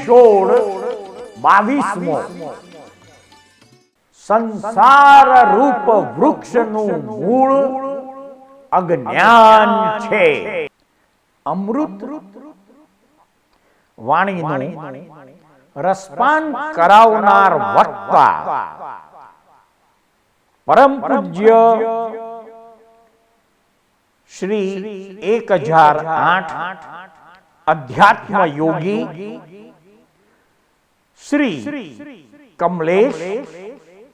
Episode બાવીસમો સંસાર રૂપ વૃક્ષનું મૂળ અજ્ઞાન છે અમૃત વાણીનું રસપાન કરાવનાર વક્તા પરમ પૂજ્ય શ્રી એક હજાર આઠ અધ્યાત્મ યોગી શ્રી કમલેશ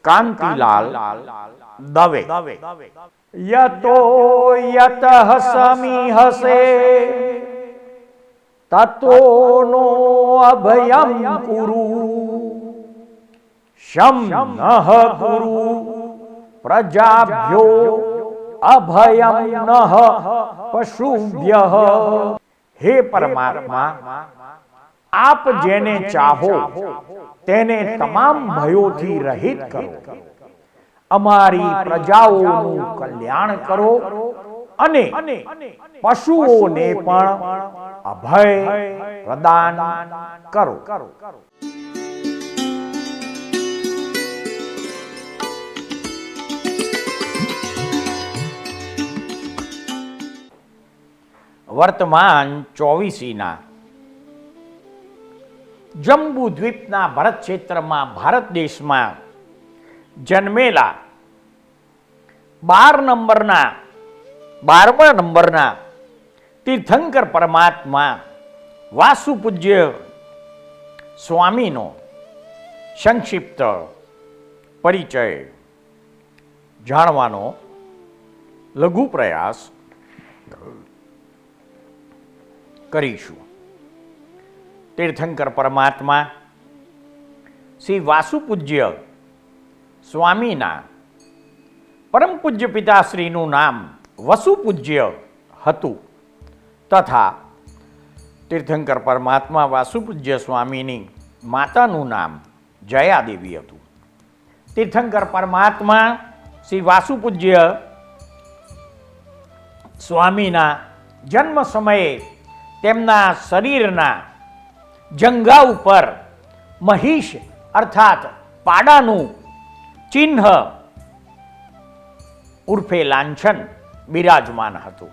કાંતિલાલ દવે. યતો યત સમી હસે તતો નો અભયમ કુરુ, શમ નહ ગુરુ પ્રજાભ્યો અભયમ નહ પશુભ્ય. હે પરમાત્મા આપ જેને ચાહો તેને તમામ ભયોથી રહિત કરો. અમારી પ્રજાઓનું કલ્યાણ કરો અને પશુઓને પણ અભય પ્રદાન કરો. વર્તમાન ચોવીસીના જંબુ દ્વીપના ભરત ક્ષેત્રમાં ભારત દેશમાં જન્મેલા બાર નંબરના, બારમા નંબરના તીર્થંકર પરમાત્મા વાસુપૂજ્ય સ્વામીનો સંક્ષિપ્ત પરિચય જાણવાનો લઘુ પ્રયાસ કરીશું. તીર્થંકર પરમાત્મા, શ્રી વાસુપૂજ્ય સ્વામીના, પરમ પૂજ્ય પિતાશ્રીનું નામ વસુપૂજ્ય હતું તથા તીર્થંકર પરમાત્મા વાસુપૂજ્ય સ્વામીની માતાનું નામ જયાદેવી હતું. તીર્થંકર પરમાત્મા, શ્રી વાસુપૂજ્ય સ્વામીના જન્મ સમયે તેમના શરીરના જંગા ઉપર મહિષ અર્થાત પાડાનું ચિહ્ન ઉર્ફે લાંછન બિરાજમાન હતું.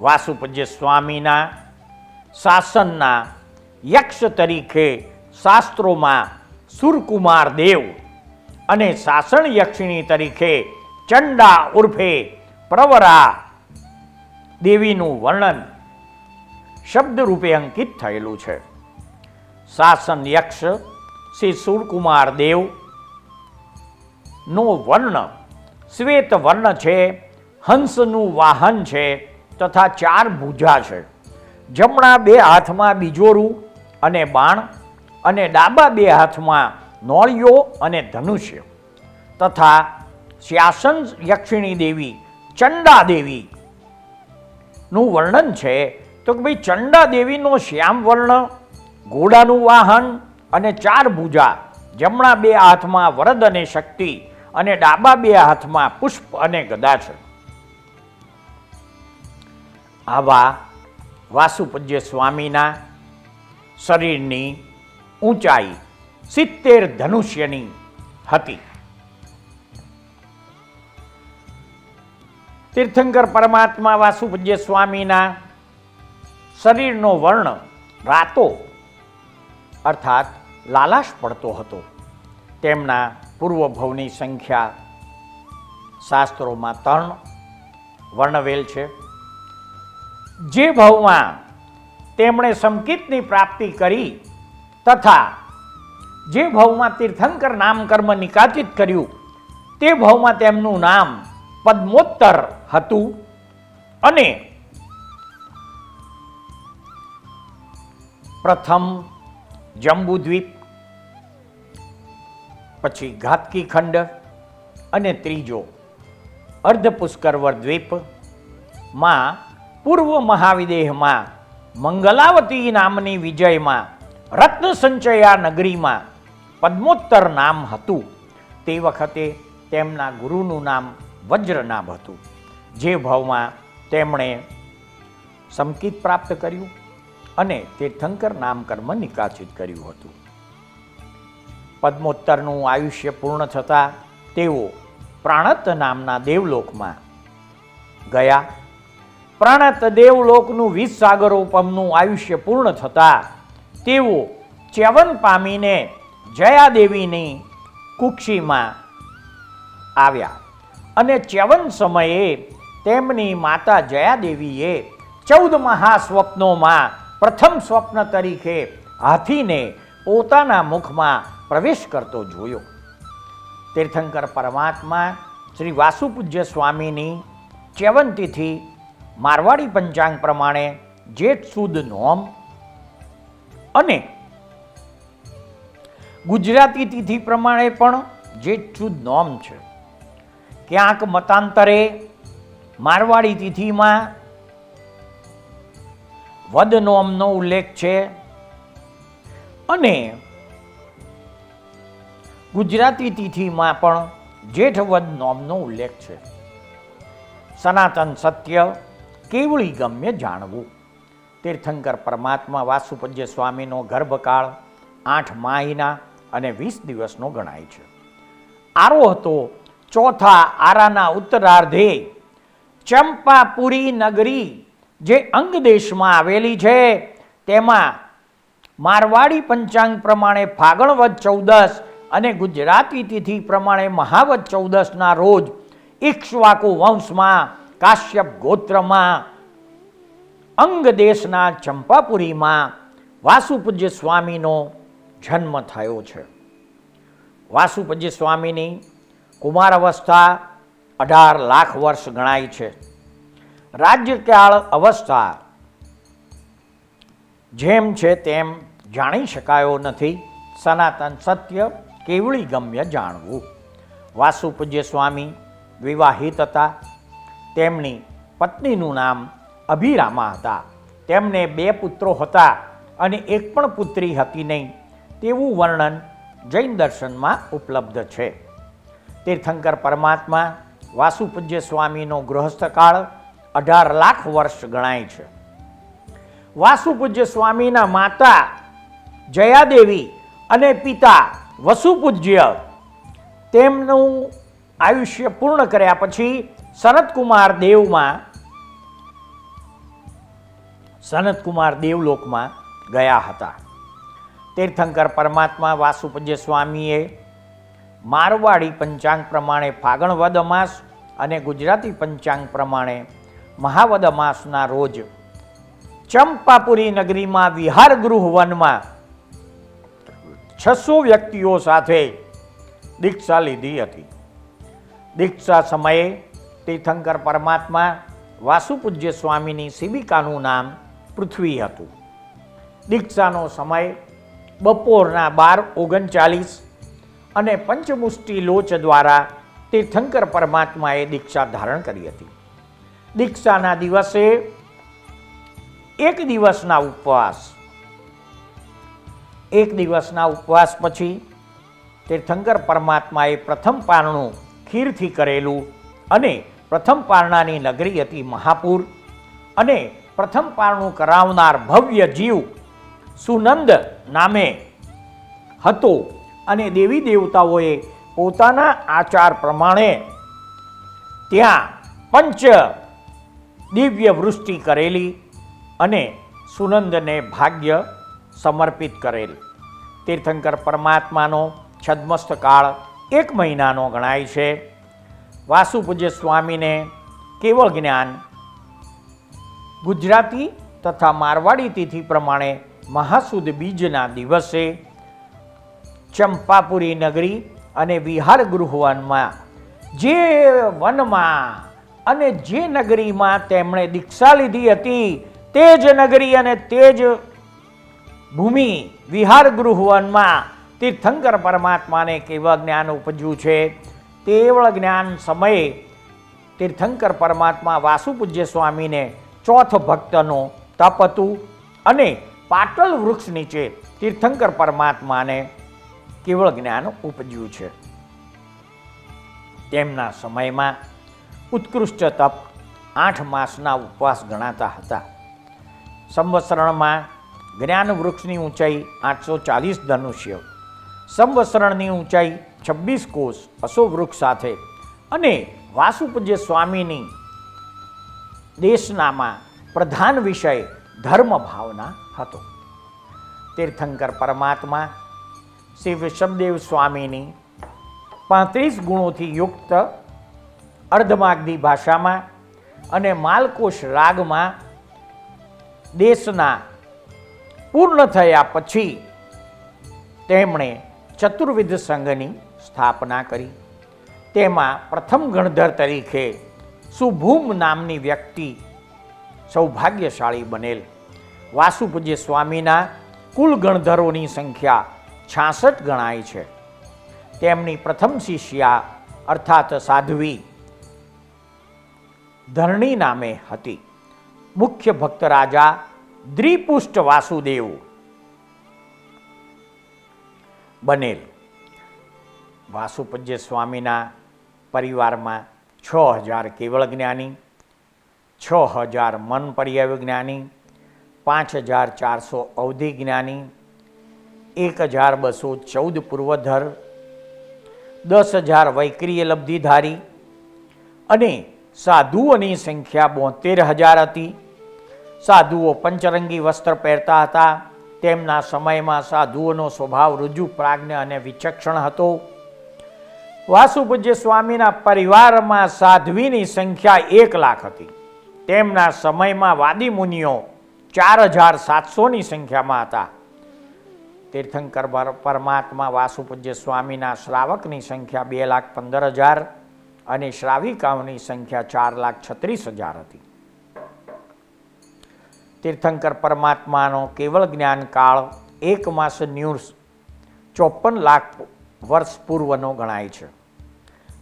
વાસુપજ્ય સ્વામીના શાસનના યક્ષ તરીકે શાસ્ત્રોમાં સુરકુમાર દેવ અને શાસન યક્ષિણી તરીકે ચંડા ઉર્ફે પ્રવરા દેવીનું વર્ણન શબ્દ રૂપે અંકિત થયેલું છે. શાસન યક્ષ શ્રી સુરકુમાર દેવ નો વર્ણ, શ્વેત વર્ણ છે, હંસનું વાહન છે, તથા ચાર ભુજા છે. જમણા બે હાથમાં બીજોરું અને બાણ અને ડાબા બે હાથમાં નોળિયો અને ધનુષ્ય. તથા શાસન યક્ષિણી દેવી ચંડા દેવી નું વર્ણન છે તો કે ભાઈ ચંડા દેવીનો શ્યામ વર્ણ, ઘોડાનું વાહન અને ચાર ભુજા, જમણા બે હાથમાં વરદ અને શક્તિ અને ડાબા બે હાથમાં પુષ્પ અને ગદા છે આવા વાસુપજ્ય સ્વામીના શરીરની ઊંચાઈ સિત્તેર ધનુષ્યની હતી. તીર્થંકર પરમાત્મા વાસુપજ્ય સ્વામીના શરીરનો વર્ણ રાતો અર્થાત લાલાશ પડતો હતો. તેમના પૂર્વભવની સંખ્યા શાસ્ત્રોમાં ત્રણ વર્ણવેલ છે. જે ભવમાં તેમણે સંકિતની પ્રાપ્તિ કરી તથા જે ભવમાં તીર્થંકર નામ કર્મ નિકાચિત કર્યું તે ભવમાં તેમનું નામ પદ્મોત્તર હતું અને પ્રથમ જંબુદ્વીપ, પછી ઘાતકી ખંડ અને ત્રીજો અર્ધપુષ્કરવર દ્વીપ. માં પૂર્વ મહાવિદેહમાં મંગલાવતી નામની વિજયમાં રત્ન સંચયા નગરીમાં પદ્મોત્તર નામ હતું. તે વખતે તેમના ગુરુનું નામ વજ્રનાભ હતું. જે ભાવમાં તેમણે સંકિત પ્રાપ્ત કર્યું. અને તીર્થંકર નામકર્મ નિકાસિત કર્યું હતું. પદ્મોત્તરનું આયુષ્ય પૂર્ણ થતાં તેઓ પ્રાણત નામના દેવલોકમાં ગયા. પ્રાણત દેવલોકનું વીસ સાગરોપમનું આયુષ્ય પૂર્ણ થતાં તેઓ ચ્યવન પામીને જયાદેવીની કુક્ષીમાં આવ્યા. અને ચ્યવન સમયે તેમની માતા જયાદેવીએ ચૌદ મહાસ્વપ્નોમાં પ્રથમ સ્વપ્ન તરીકે હાથીને પોતાના મુખમાં પ્રવેશ કરતો જોયો. તીર્થંકર પરમાત્મા શ્રી વાસુપૂજ્ય સ્વામીની ચ્યવન તિથિ મારવાડી પંચાંગ પ્રમાણે જેઠ સુદ નોમ અને ગુજરાતી તિથિ પ્રમાણે પણ જેઠ સુદ નોમ છે. ક્યાંક મતાંતરે મારવાડી તિથિમાં વદ નોમનો ઉલ્લેખ છે. અને ગુજરાતી તિથિમાં પણ જેઠવદ નોમનો ઉલ્લેખ છે. સનાતન સત્ય કેવળી ગમ્ય જાણવું. તીર્થંકર પરમાત્મા વાસુપજ્ય સ્વામીનો ગર્ભકાળ આઠ માહિના અને વીસ દિવસનો ગણાય છે. આરો હતો ચોથા આરાના ઉત્તરાર્ધે ચંપાપુરી નગરી જે અંગ દેશમાં આવેલી છે, તેમાં મારવાડી પંચાંગ પ્રમાણે ફાગણવદ ચૌદસ અને ગુજરાતી તિથિ પ્રમાણે મહાવદ ચૌદસના રોજ ઇક્ષ્વાકુ વંશમાં કાશ્યપ ગોત્રમાં, અંગ દેશના ચંપાપુરીમાં વાસુપૂજ્ય સ્વામીનો જન્મ થયો છે. વાસુપૂજ્ય સ્વામીની કુમાર અવસ્થા અઢાર લાખ વર્ષ ગણાય છે. રાજ્યકાળ અવસ્થા. જેમ છે તેમ જાણી શકાયો નથી. સનાતન સત્ય કેવળી ગમ્ય જાણવું. વાસુપૂજ્ય સ્વામી વિવાહિત હતા. તેમની પત્નીનું નામ અભિરામા હતા. તેમને બે પુત્રો હતા અને એક પણ પુત્રી હતી નહીં. તેવું વર્ણન જૈન દર્શનમાં ઉપલબ્ધ છે. તીર્થંકર પરમાત્મા વાસુપૂજ્ય સ્વામીનો ગૃહસ્થકાળ અઢાર લાખ વર્ષ ગણાય છે. વાસુપૂજ્ય સ્વામીના માતા જયાદેવી અને પિતા વસુપૂજ્ય તેમનું આયુષ્ય પૂર્ણ કર્યા પછી સનતકુમાર દેવમાં સનતકુમાર દેવલોકમાં ગયા હતા. તીર્થંકર પરમાત્મા વાસુપૂજ્ય સ્વામીએ મારવાડી પંચાંગ પ્રમાણે ફાગણ વદ અમાસ અને ગુજરાતી પંચાંગ પ્રમાણે મહાવદ માસના રોજ ચંપાપુરી નગરીમાં વિહાર ગૃહ વનમાં છસો વ્યક્તિઓ સાથે દીક્ષા લીધી હતી. દીક્ષા સમયે તીર્થંકર પરમાત્મા વાસુપૂજ્ય સ્વામીની શિબિકાનું નામ પૃથ્વી હતું. દીક્ષાનો સમય બપોરના બાર ઓગણચાલીસ અને પંચમુષ્ટિ લોચ દ્વારા તીર્થંકર પરમાત્માએ દીક્ષા ધારણ કરી હતી. દીક્ષાના દિવસે એક દિવસના ઉપવાસ. એક દિવસના ઉપવાસ પછી તીર્થંકર પરમાત્માએ પ્રથમ પારણું ખીરથી કરેલું અને પ્રથમ પારણાની નગરી હતી મહાપુર અને પ્રથમ પારણું કરાવનાર ભવ્ય જીવ સુનંદ નામે હતો અને દેવી દેવતાઓએ પોતાના આચાર પ્રમાણે ત્યાં પંચ દિવ્ય વૃષ્ટિ કરેલી અને સુનંદને ભાગ્ય સમર્પિત કરેલ. તીર્થંકર પરમાત્માનો છદ્મસ્તકાળ એક મહિનાનો ગણાય છે. વાસુપૂજ્ય સ્વામીને કેવળ જ્ઞાન ગુજરાતી તથા મારવાડી તિથિ પ્રમાણે મહાસુદ બીજના દિવસે ચંપાપુરી નગરી અને વિહાર ગૃહવનમાં જે વનમાં અને જે નગરીમાં તેમણે દીક્ષા લીધી હતી, તે જ નગરી અને તે જ ભૂમિ વિહાર ગૃહવનમાં તીર્થંકર પરમાત્માને કેવળ જ્ઞાન ઉપજ્યું છે? તેવળ જ્ઞાન સમયે તીર્થંકર પરમાત્મા વાસુપૂજ્ય સ્વામીને ચોથ ભક્તનો તપ હતું અને પાટલ વૃક્ષ નીચે તીર્થંકર પરમાત્માને કેવળ જ્ઞાન ઉપજ્યું છે. તેમના સમયમાં ઉત્કૃષ્ટ તપ આઠ માસના ઉપવાસ ગણાતા હતા. સંવત્સરણમાં જ્ઞાન વૃક્ષની ઊંચાઈ આઠસો ચાલીસ ધનુષ્ય. સંવત્સરણની ઊંચાઈ છવ્વીસ કોષ અશો વૃક્ષ સાથે. અને વાસુપૂજ્ય સ્વામીની દેશનામાં પ્રધાન વિષય ધર્મ ભાવના હતો. તીર્થંકર પરમાત્મા શ્રી વિષમદેવ સ્વામીની પાંત્રીસ ગુણોથી યુક્ત અર્ધમાગધી ભાષામાં અને માલકોશ રાગમાં દેશના પૂર્ણ થયા પછી તેમણે ચતુર્વિધ સંઘની સ્થાપના કરી. તેમાં પ્રથમ ગણધર તરીકે સુભૂમ નામની વ્યક્તિ સૌભાગ્યશાળી બનેલ. વાસુપૂજ્ય સ્વામીના કુલ ગણધરોની સંખ્યા છાસઠ ગણાય છે. તેમની પ્રથમ શિષ્યા અર્થાત સાધ્વી ધરણી નામે હતી. મુખ્ય ભક્ત રાજા દ્રિપુષ્ટ વાસુદેવ બનેલ. વાસુપજ્ય સ્વામીના પરિવારમાં છ હજાર કેવળ જ્ઞાની, છ હજાર મન પર્યાય જ્ઞાની, પાંચ હજાર ચારસો અવધિ જ્ઞાની, એક હજાર બસો ચૌદ પૂર્વધર, દસ હજાર વૈક્રિય લબ્ધિધારી અને સાધુઓની સંખ્યા બોતેર હજાર હતી. સાધુઓ પંચરંગી વસ્ત્ર પહેરતા હતા. તેમના સમયમાં સાધુઓનો સ્વભાવ રુજુ, પ્રાજ્ઞ અને વિચક્ષણ હતો. વાસુપૂજ્ય સ્વામીના પરિવારમાં સાધ્વીની સંખ્યા એક લાખ હતી. તેમના સમયમાં વાદી મુનિઓ ચાર હજાર સાતસોની સંખ્યામાં હતા. તીર્થંકર પર- પરમાત્મા વાસુપૂજ્ય સ્વામીના શ્રાવકની સંખ્યા બે લાખ પંદર હજાર. અને શ્રાવિકાઓની સંખ્યા ચાર લાખ છત્રીસ હજાર હતી. તીર્થંકર પરમાત્માનો કેવળ જ્ઞાન કાળ એક માસ ન્યૂઝ ચોપન લાખ વર્ષ પૂર્વનો ગણાય છે.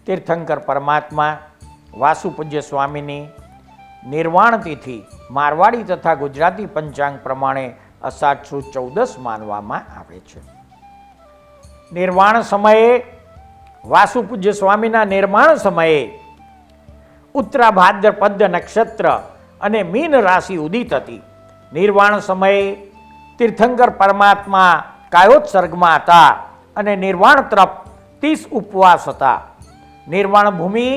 તીર્થંકર પરમાત્મા વાસુપૂજ્ય સ્વામીની નિર્વાણ તિથિ મારવાડી તથા ગુજરાતી પંચાંગ પ્રમાણે અષાઢ ચૌદસ માનવામાં આવે છે. નિર્વાણ સમયે વાસુપૂજ્ય સ્વામીના નિર્માણ સમયે ઉત્તરા ભાદ્રપદ નક્ષત્ર અને મીન રાશિ ઉદિત હતી. નિર્વાણ સમયે તીર્થંકર પરમાત્મા કાયોત્સર્ગમાં હતા અને નિર્વાણ તરફ ત્રીસ ઉપવાસ હતા. નિર્વાણ ભૂમિ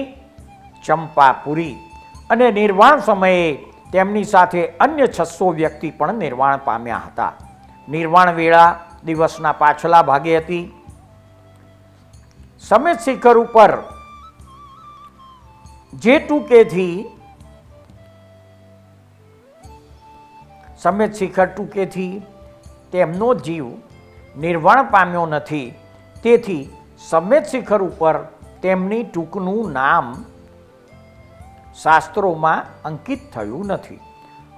ચંપાપુરી અને નિર્વાણ સમયે તેમની સાથે અન્ય છસો વ્યક્તિ પણ નિર્વાણ પામ્યા હતા. નિર્વાણ વેળા દિવસના પાછલા ભાગે હતી. સમેત શિખર ઉપર જે ટૂંકેથી સમેત શિખર ટૂંકેથી તેમનો જીવ નિર્વાણ પામ્યો નથી. તેથી સમેત શિખર ઉપર તેમની ટૂંકનું નામ શાસ્ત્રોમાં અંકિત થયું નથી.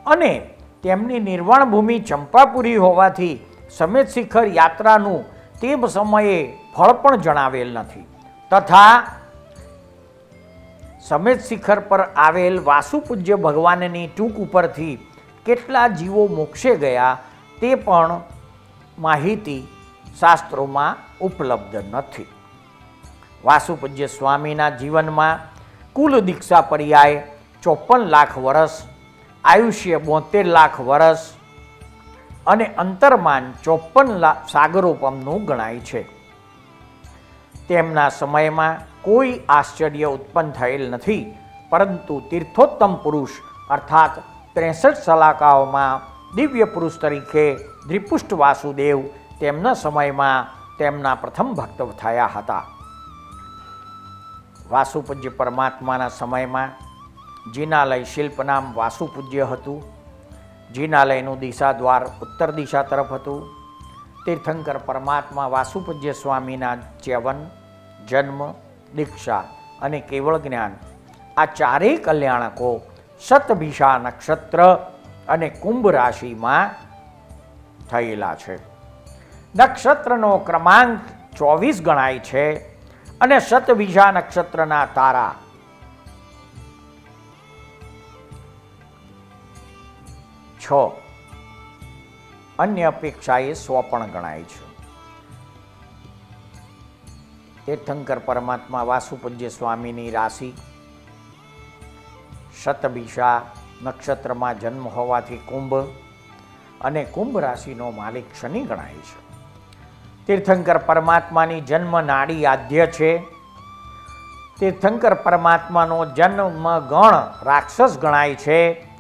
અને તેમની નિર્વાણ ભૂમિ ચંપાપુરી હોવાથી સમેત શિખર યાત્રાનું તે સમયે ફળ પણ જણાવેલ નથી. તથા સમેત શિખર પર આવેલ વાસુપૂજ્ય ભગવાનની ટૂંક ઉપરથી કેટલા જીવો મોક્ષે ગયા તે પણ માહિતી શાસ્ત્રોમાં ઉપલબ્ધ નથી. વાસુપૂજ્ય સ્વામીના જીવનમાં કુલ દીક્ષા પર્યાય ચોપન લાખ વર્ષ આયુષ્ય બોતેર લાખ વર્ષ અને અંતરમાન ચોપન સાગરોપમનું ગણાય છે. તેમના સમયમાં કોઈ આશ્ચર્ય ઉત્પન્ન થયેલ નથી, પરંતુ તીર્થોત્તમ પુરુષ અર્થાત ત્રેસઠ સલાકાઓમાં દિવ્ય પુરુષ તરીકે દ્રિપુષ્ટ વાસુદેવ તેમના સમયમાં તેમના પ્રથમ ભક્ત થયા હતા. વાસુપૂજ્ય પરમાત્માના સમયમાં જીનાલય શિલ્પ નામ વાસુપૂજ્ય હતું. જીનાલયનું દિશા દ્વાર ઉત્તર દિશા તરફ હતું. તીર્થંકર પરમાત્મા વાસુપૂજ્ય સ્વામીના ચ્યવન, જન્મ, દીક્ષા અને કેવળ જ્ઞાન. આ ચારેય કલ્યાણકો સતભિષા નક્ષત્ર અને કુંભ રાશિમાં થયેલા છે. નક્ષત્રનો ક્રમાંક ચોવીસ ગણાય છે અને સતભિષા નક્ષત્રના તારા છ. અન્ય અપેક્ષાએ સો પણ ગણાય છે. તીર્થંકર પરમાત્મા વાસુપૂજ્ય સ્વામીની રાશિ. શતભિષા નક્ષત્રમાં જન્મ હોવાથી કુંભ અને કુંભ રાશિનો માલિક શનિ ગણાય છે. તીર્થંકર પરમાત્માની જન્મ નાડી આદ્ય છે. તીર્થંકર પરમાત્માનો જન્મ ગણ રાક્ષસ ગણાય છે.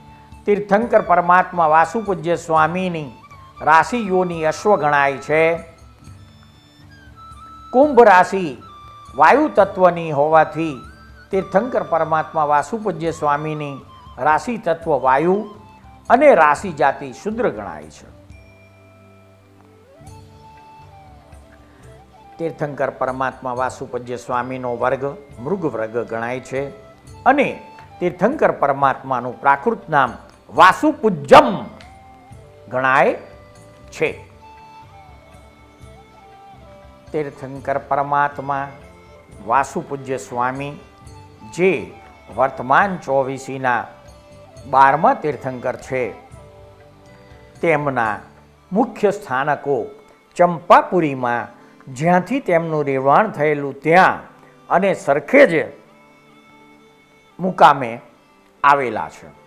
તીર્થંકર પરમાત્મા વાસુપૂજ્ય સ્વામીની રાશિઓની અશ્વ ગણાય છે. કુંભ રાશિ વાયુ તત્વની હોવાથી તીર્થંકર પરમાત્મા વાસુપૂજ્ય સ્વામીની રાશિ તત્વ વાયુ અને રાશિ જાતિ શુદ્ર ગણાય છે. તીર્થંકર પરમાત્મા વાસુપજ્ય સ્વામીનો વર્ગ મૃગ વર્ગ ગણાય છે અને તીર્થંકર પરમાત્માનું પ્રાકૃત નામ વાસુપૂજ્યમ ગણાય છે. તીર્થંકર પરમાત્મા, વાસુપૂજ્ય સ્વામી, જે વર્તમાન ચોવીસીના બારમા તીર્થંકર છે. તેમના મુખ્ય સ્થાનકો ચંપાપુરીમાં, જ્યાંથી તેમનું રહેવાણ થયેલું ત્યાં અને સરખેજ મુકામે આવેલા છે.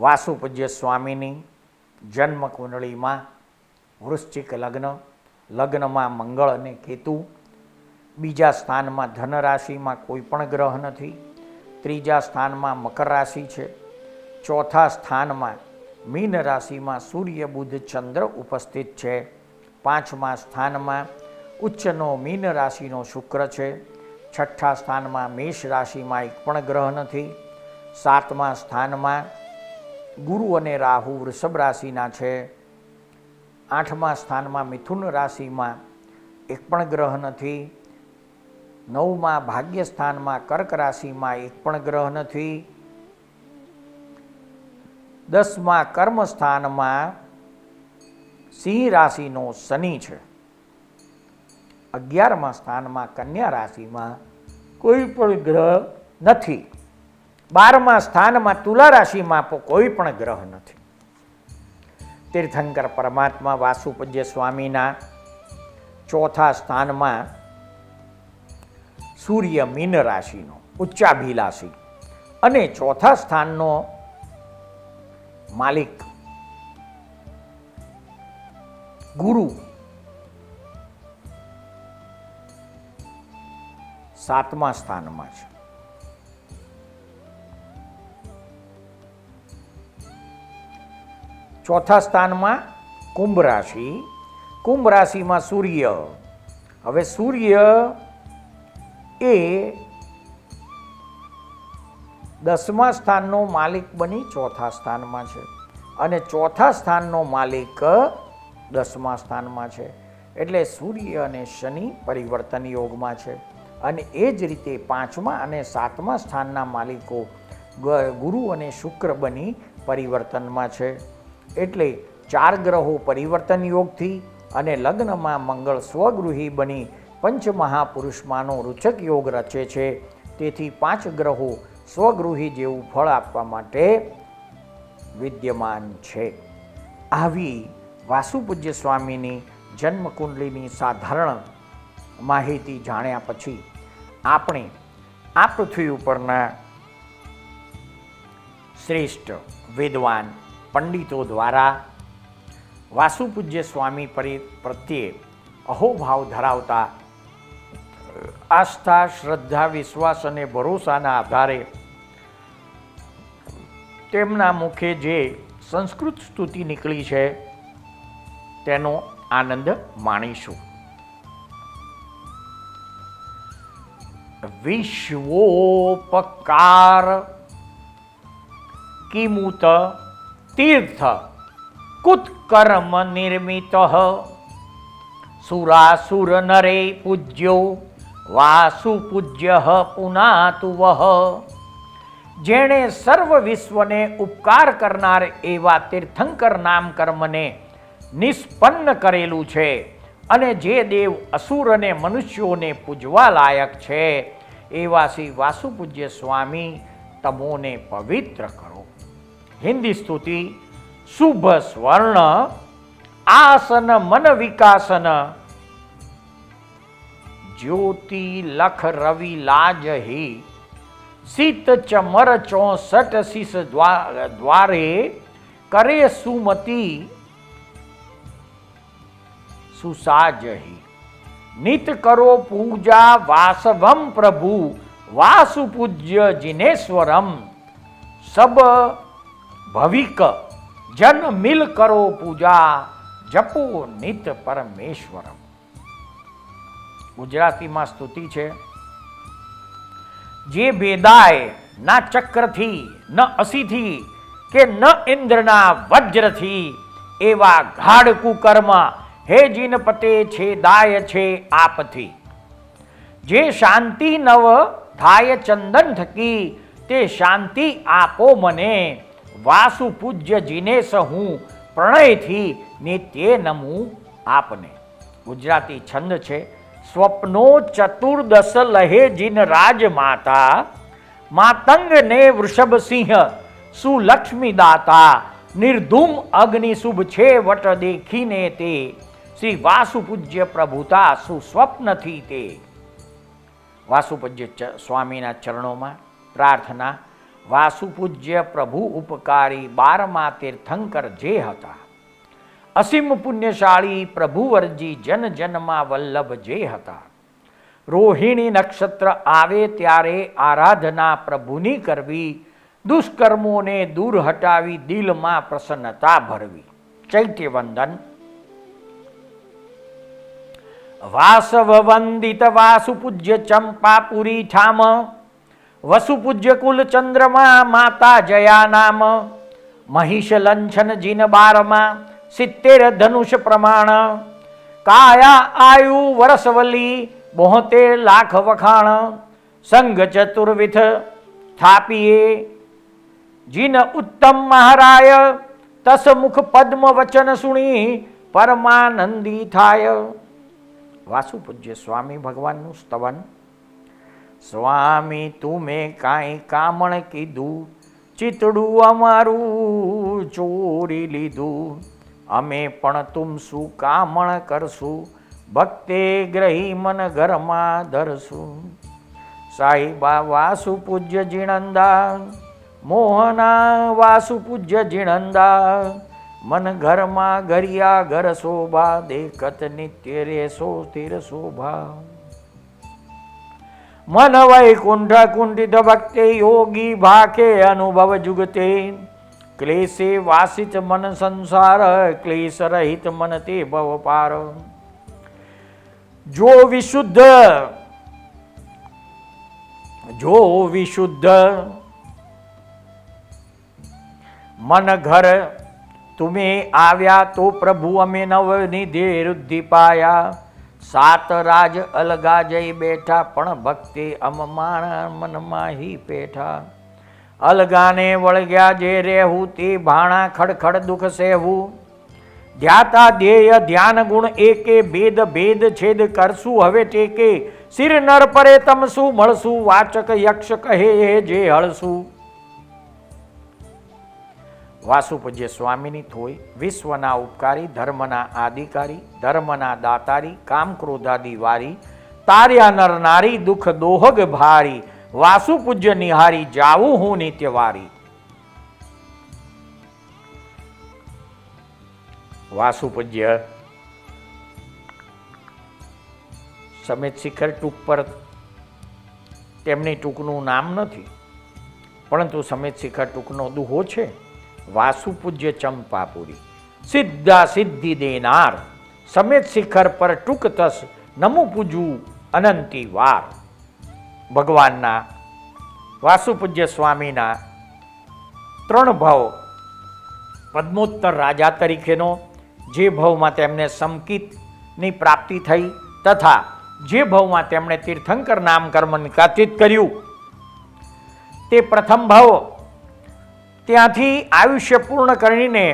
વાસુપૂજ્ય સ્વામીની જન્મ કુંડળીમાં વૃશ્ચિક લગ્ન, લગ્નમાં મંગળ અને કેતુ. બીજા સ્થાનમાં ધન રાશિમાં કોઈ પણ ગ્રહ નથી. ત્રીજા સ્થાનમાં મકર રાશિ છે. ચોથા સ્થાનમાં મીન રાશિમાં સૂર્ય, બુધ, ચંદ્ર ઉપસ્થિત છે. પાંચમા સ્થાનમાં ઉચ્ચનો મીન રાશિનો શુક્ર છે. છઠ્ઠા સ્થાનમાં મેષ રાશિમાં એક પણ ગ્રહ નથી. સાતમા સ્થાનમાં ગુરુ અને રાહુ વૃષભ રાશિના છે. આઠમા સ્થાનમાં મિથુન રાશિમાં એક પણ ગ્રહ નથી. નવમાં ભાગ્ય સ્થાનમાં કર્ક રાશિમાં એક પણ ગ્રહ નથી. દસમા કર્મ સ્થાનમાં સિંહ રાશિનો શનિ છે. અગિયારમા સ્થાનમાં કન્યા રાશિમાં કોઈ પણ ગ્રહ નથી. બારમા સ્થાનમાં તુલા રાશિમાં કોઈ પણ ગ્રહ નથી. તીર્થંકર પરમાત્મા, વાસુપૂજ્ય સ્વામીના ચોથા સ્થાનમાં સૂર્ય મીન રાશિનો, ઉચ્ચાભિલાષી અને ચોથા સ્થાનનો માલિક ગુરુ. સાતમા સ્થાનમાં છે. ચોથા સ્થાનમાં કુંભ રાશિ. કુંભ રાશિમાં સૂર્ય. હવે સૂર્ય એ દસમા સ્થાનનો માલિક બની ચોથા સ્થાનમાં છે. અને ચોથા સ્થાનનો માલિક દસમા સ્થાનમાં છે. એટલે સૂર્ય અને શનિ પરિવર્તન યોગમાં છે. અને એ જ રીતે પાંચમા અને સાતમા સ્થાનના માલિકો ગુરુ અને શુક્ર બની પરિવર્તનમાં છે. એટલે ચાર ગ્રહો પરિવર્તન યોગથી અને લગ્નમાં મંગળ સ્વગૃહી બની પંચમહાપુરુષમાંનો રૂચક યોગ રચે છે. તેથી પાંચ ગ્રહો સ્વગૃહી જેવું ફળ આપવા માટે વિદ્યમાન છે. આવી વાસુપૂજ્ય સ્વામીની જન્મકુંડલીની સાધારણ માહિતી જાણ્યા પછી આપણે આ પૃથ્વી ઉપરના શ્રેષ્ઠ વિદ્વાન પંડિતો દ્વારા વાસુપૂજ્ય સ્વામી પરી પ્રત્યે અહોભાવ ધરાવતા આસ્થા, શ્રદ્ધા, વિશ્વાસ અને ભરોસાના આધારે તેમના મુખે જે સંસ્કૃત સ્તુતિ નીકળી છે, તેનો આનંદ માણીશું. વિશ્વોપકાર કિમુત તીર્થ કુત્કર્મ નિર્મિત સુરાસુર નરે પૂજ્યો વાસુ પૂજ્ય પુનાતુ જેણે સર્વ વિશ્વને ઉપકાર કરનાર એવા તીર્થંકર નામ કર્મને નિષ્પન્ન કરેલું છે અને જે દેવ અસુર અને મનુષ્યોને પૂજવા લાયક છે એવા શ્રી વાસુપૂજ્ય સ્વામી તમોને પવિત્ર કરો હિન્દી સ્તુતિ શુભ સ્વર્ણ આસન મન વિકાસન જ્યોતિ લખ રવિ લાજ હી શીત ચમર ચોસઠ શીસ દ્વા- દ્વારે કરે સુમતી સુસાજહી નિત કરો પૂજા વાસવમ પ્રભુ વાસુ પૂજ્ય જિનેશ્વરમ સબ ભવિક જન મિલ કરો પૂજા, જપો નિત પરમેશ્વરમ. ગુજરાતીમાં સ્તુતિ છે, જે ભેદાય ના ચક્રથી, ન અસીથી કે ન ઇન્દ્રના વજ્રથી, એવા ગાઢ કુકર્મ હે જીનપતે છે દાય છે આપથી. જે શાંતિ નવ, થાય ચંદન થકી, તે શાંતિ આપો મને. વાસુ પૂજ્ય જીનેશ હું પ્રણયથી નિત્ય નમું આપને. ગુજરાતી છંદ છે, સ્વપ્નો ચતુર્દશ લહે જીન રાજ માતા માતંગ ને વૃષભસિંહ સુલક્ષ્મી દાતા નિર્ધૂમ અગ્નિ શુભ છે વટ દેખીને તે. શ્રી વાસુપૂજ્ય પ્રભુતા સુસ્વપ્નથી તે. વાસુપૂજ્ય સ્વામીના ચરણોમાં પ્રાર્થના વાસુપૂજ્ય પ્રભુ ઉપકારી બારમા તીર્થંકર જે હતા. અસીમ પુણ્યશાળી પ્રભુવરજી જન જનમાં વલ્લભ જે હતા. રોહિણી નક્ષત્ર આવે ત્યારે આરાધના પ્રભુની કરવી, દુષ્કર્મોને દૂર હટાવી દિલમાં પ્રસન્નતા ભરવી. ચૈત્ય વંદન. વાસવ વંદિત વાસુપૂજ્ય ચંપાપુરી ઠામ વસુપૂજ્ય કુલ ચંદ્રમાં, માતા જયા નામ. મહિષ લંછન જીન બારમાં, સિત્તેર ધનુષ પ્રમાણ. કાયા આયુ વરસવલી, બોતેર લાખ વખાણ. સંગ ચતુર્વિથ સ્થાપીએ જીન ઉત્તમ મહારાય તસ મુખ પદ્મ વચન સુણી, પરમાનંદી થાય. વાસુપૂજ્ય સ્વામી ભગવાનનું સ્તવન. સ્વામી, તુમે કાંઈ કામણ કીધું? ચિતડું અમારું ચોરી લીધું. અમે પણ તુમ શું કામણ કરશું? ભક્તે ગ્રહી મન ઘરમાં ધરશું. સાહિબા વાસુ પૂજ્ય જીણંદા, મોહના વાસુ પૂજ્ય જીણંદા, મન ઘરમાં ઘરિયા ઘર શોભા, દેખત નિત્ય રે સ્થિર શોભા. મન વૈકુંઠ કુંઠિત ભક્તે યોગી ભાકે અનુભવ જુગતે ક્લેશે વાસિત મન સંસાર ક્લેશ રહિત મન તે ભવ પાર જો વિશુદ્ધ જો વિશુદ્ધ મન ઘર તુમે આવ્યા તો પ્રભુ અમે નવનિધે રુદ્ધિ પાયા સાત રાજ અલગા જઈ બેઠા, પણ ભક્તિ અમમાણા મનમાં હી પેઠા. અલગાને વળગ્યા જે રહેવું, તે ભાણા ખડખડ દુઃખ સહેવું. ધ્યાતા ધ્યેય, ધ્યાન ગુણ એકે, ભેદ ભેદ છેદ કરશું હવે ટેકે. શિર નર પરે તમશું મળશું વાચક યક્ષ કહે જે હળશું. વાસુપૂજ્ય સ્વામીની થોઈ, વિશ્વના ઉપકારી, ધર્મના આદિકારી, ધર્મના દાતારી કામ ક્રોધાદી વારી તાર્યા નર નારી દુઃખ દોહગ ભારી, વાસુપૂજ્ય નિહારી જાવું હું નિત્યવારી વાસુપૂજ્ય સમેત શિખર ટૂંક પર તેમની ટૂંકનું નામ નથી, પરંતુ સમેત શિખર ટૂંકનો દુહો છે. વાસુપૂજ્ય ચંપાપુરી. સિદ્ધા સિદ્ધિ દેનાર. સમેત શિખર પર ટૂંક તસ નમુ પૂજવું અનંતી વાર. ભગવાનના વાસુપૂજ્ય સ્વામીના ત્રણ ભાવ પદ્મોત્તર રાજા તરીકેનો, જે ભાવમાં તેમને સમકિતની પ્રાપ્તિ થઈ તથા જે ભાવમાં તેમણે તીર્થંકર નામ કર્મ નિકાતિત કર્યું. તે પ્રથમ ભાવ ત્યાંથી આયુષ્ય પૂર્ણ કરીને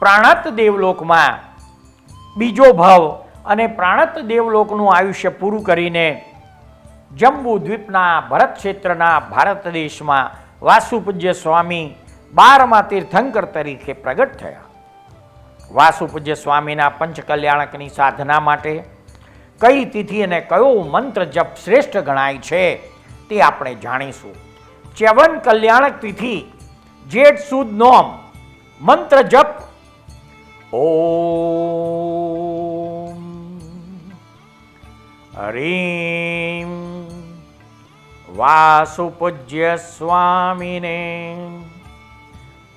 પ્રાણત દેવલોકમાં બીજો ભાવ અને પ્રાણત દેવલોકનું આયુષ્ય પૂરું કરીને જંબુ દ્વીપના ભરત ક્ષેત્રના ભારત દેશમાં વાસુપૂજ્ય સ્વામી બારમા તીર્થંકર તરીકે પ્રગટ થયા. વાસુપૂજ્ય સ્વામીના પંચકલ્યાણકની સાધના માટે કઈ તિથિ અને કયો મંત્ર જપ શ્રેષ્ઠ ગણાય છે તે આપણે જાણીશું. ચ્યવન કલ્યાણક તિથિ જેઠ સુદ નોમ. મંત્ર જપ. ઓમ. હરીમ. વાસુપૂજ્ય સ્વામીને.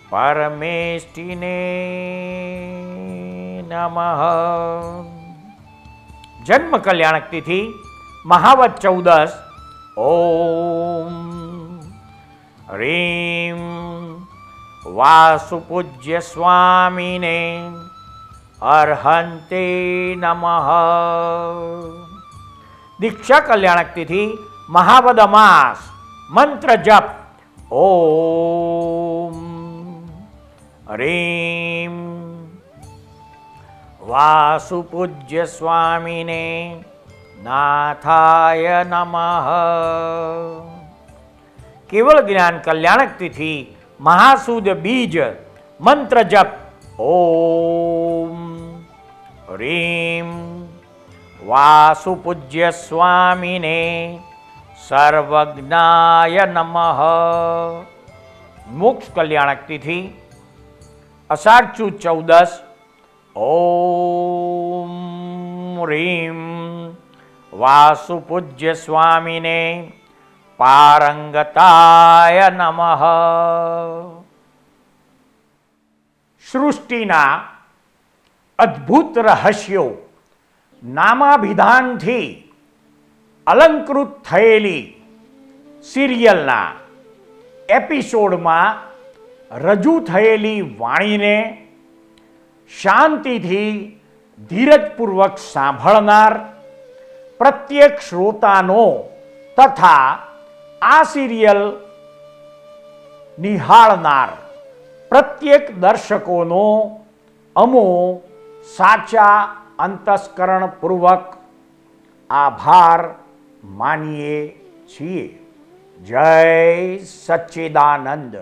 પરમેષ્ટિને નમઃ. જન્મ કલ્યાણક તિથિ, મહાવત ચૌદસ. ઓમ. હરીમ. વાસુપૂજ્ય સ્વામીને અર્હંતે નમઃ દીક્ષા કલ્યાણક તિથિ મહાવદ માસ મંત્ર જપ ઓમ રીમ વાસુપૂજ્ય સ્વામીને નાથાય નમઃ કેવળ જ્ઞાન કલ્યાણક તિથિ મહાસુદ બીજ મંત્ર જપ ઓમ હરીમ વાસુપૂજ્ય સ્વામીને સર્વજ્ઞાય નમઃ મોક્ષ કલ્યાણક તિથિ અષાઢ ચુ ચૌદસ ઓમ રીમ વાસુપૂજ્ય સ્વામીને પારંગતાય નમ. સૃષ્ટિના અદ્ભુત રહસ્યો નામાભિધાનથી અલંકૃત થયેલી સિરિયલના એપિસોડમાં રજૂ થયેલી વાણીને શાંતિથી ધીરજપૂર્વક સાંભળનાર પ્રત્યેક શ્રોતાનો તથા આ સિરિયલ નિહાળનાર પ્રત્યેક દર્શકોનો અમો સાચા અંતસ્કરણપૂર્વક આભાર માનીએ છીએ. જય સચ્ચિદાનંદ.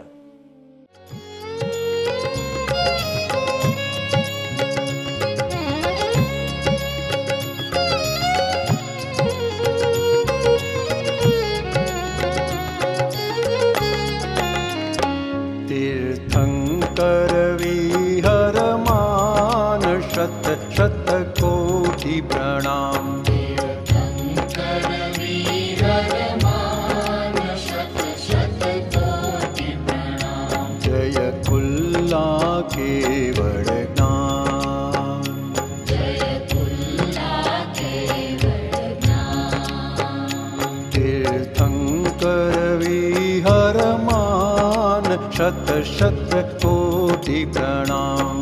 शतकोटि प्रणाम जय कुल्ला केवल ज्ञान तीर्थङ्कर विहरमान शत शत कोटि प्रणाम